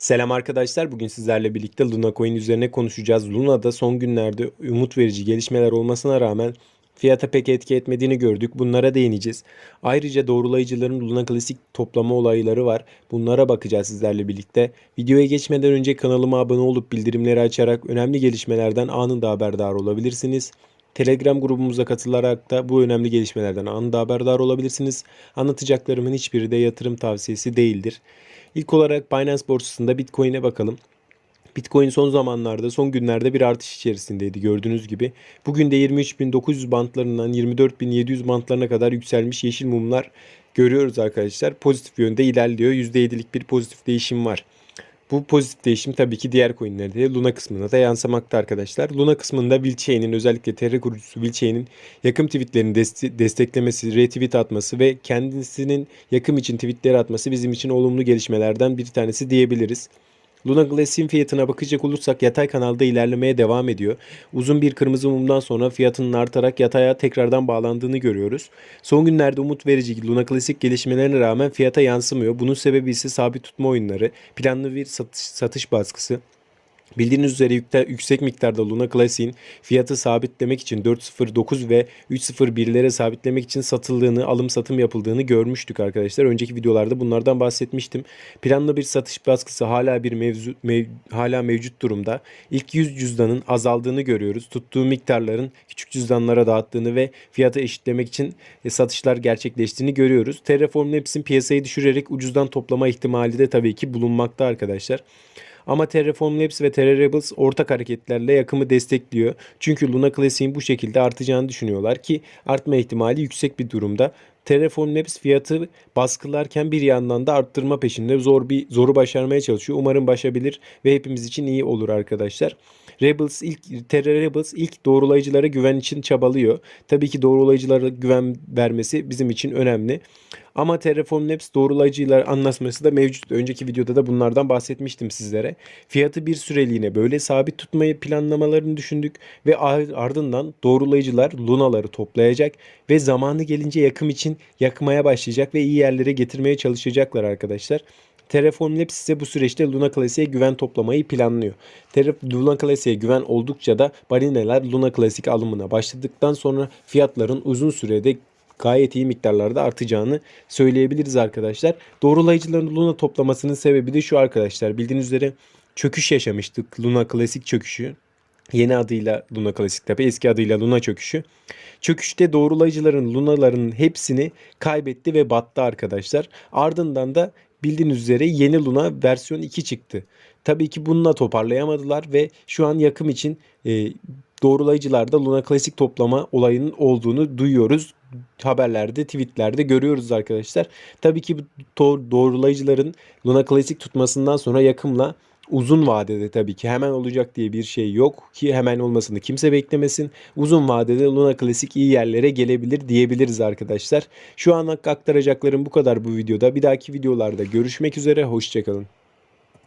Selam arkadaşlar. Bugün sizlerle birlikte Luna Coin üzerine konuşacağız. Luna'da son günlerde umut verici gelişmeler olmasına rağmen fiyata pek etki etmediğini gördük. Bunlara değineceğiz. Ayrıca doğrulayıcıların Luna Klasik toplama olayları var. Bunlara bakacağız sizlerle birlikte. Videoya geçmeden önce kanalıma abone olup bildirimleri açarak önemli gelişmelerden anında haberdar olabilirsiniz. Telegram grubumuza katılarak da bu önemli gelişmelerden anında haberdar olabilirsiniz. Anlatacaklarımın hiçbiri de yatırım tavsiyesi değildir. İlk olarak Binance borsasında Bitcoin'e bakalım. Bitcoin son zamanlarda, son günlerde bir artış içerisindeydi gördüğünüz gibi. Bugün de 23.900 bantlarından 24.700 bantlarına kadar yükselmiş yeşil mumlar görüyoruz arkadaşlar. Pozitif yönde ilerliyor. %7'lik bir pozitif değişim var. Bu pozitif değişim tabii ki diğer coinlerde de Luna kısmına da yansımakta arkadaşlar. Luna kısmında Wilchain'in özellikle TR kurucusu Wilchain'in yakım tweetlerini deste- desteklemesi, retweet atması ve kendisinin yakım için tweetleri atması bizim için olumlu gelişmelerden bir tanesi diyebiliriz. Luna Glass'in fiyatına bakacak olursak yatay kanalda ilerlemeye devam ediyor. Uzun bir kırmızı mumdan sonra fiyatının artarak yataya tekrardan bağlandığını görüyoruz. Son günlerde umut verici Luna Classic gelişmelerine rağmen fiyata yansımıyor. Bunun sebebi ise sabit tutma oyunları, planlı bir satış, satış baskısı. Bildiğiniz üzere yükte, yüksek miktarda Luna Classic'in fiyatı sabitlemek için 4.09 ve 3.01'lere sabitlemek için satıldığını, alım satım yapıldığını görmüştük arkadaşlar. Önceki videolarda bunlardan bahsetmiştim. Planlı bir satış baskısı hala bir mevzu mev, hala mevcut durumda. İlk 100 cüzdanın azaldığını görüyoruz. Tuttuğu miktarların küçük cüzdanlara dağıttığını ve fiyatı eşitlemek için e, satışlar gerçekleştiğini görüyoruz. Terraform Labs'in piyasayı düşürerek ucuzdan toplama ihtimali de tabii ki bulunmakta arkadaşlar. Ama Terraform Labs ve Terra Rebels ortak hareketlerle yakımı destekliyor. Çünkü Luna Classic'in bu şekilde artacağını düşünüyorlar ki artma ihtimali yüksek bir durumda. Terraform Labs fiyatı baskılarken bir yandan da arttırma peşinde zor bir zoru başarmaya çalışıyor. Umarım başarabilir ve hepimiz için iyi olur arkadaşlar. Rebels ilk Terra Rebels ilk doğrulayıcılara güven için çabalıyor. Tabii ki doğrulayıcılara güven vermesi bizim için önemli. Ama Terraform Labs doğrulayıcılar anlaşması da mevcut. Önceki videoda da bunlardan bahsetmiştim sizlere. Fiyatı bir süreliğine böyle sabit tutmayı planlamalarını düşündük ve ardından doğrulayıcılar lunaları toplayacak ve zamanı gelince yakım için yakmaya başlayacak ve iyi yerlere getirmeye çalışacaklar arkadaşlar. Terraform Labs ise bu süreçte Luna Classic'e güven toplamayı planlıyor. Terra- Luna Classic'e güven oldukça da barineler Luna Classic alımına başladıktan sonra fiyatların uzun sürede gayet iyi miktarlarda artacağını söyleyebiliriz arkadaşlar. Doğrulayıcıların Luna toplamasının sebebi de şu arkadaşlar. Bildiğiniz üzere çöküş yaşamıştık. Luna Classic çöküşü. Yeni adıyla Luna Classic tabi eski adıyla Luna çöküşü. Çöküşte doğrulayıcıların Luna'ların hepsini kaybetti ve battı arkadaşlar. Ardından da bildiğiniz üzere yeni Luna versiyon 2 çıktı. Tabii ki bununla toparlayamadılar ve şu an yakım için e, doğrulayıcılarda Luna Classic toplama olayının olduğunu duyuyoruz. Haberlerde, tweetlerde görüyoruz arkadaşlar. Tabii ki bu do- doğrulayıcıların Luna Classic tutmasından sonra yakımla uzun vadede tabii ki hemen olacak diye bir şey yok ki hemen olmasını kimse beklemesin. Uzun vadede Luna Classic iyi yerlere gelebilir diyebiliriz arkadaşlar. Şu an aktaracaklarım bu kadar bu videoda. Bir dahaki videolarda görüşmek üzere. Hoşçakalın.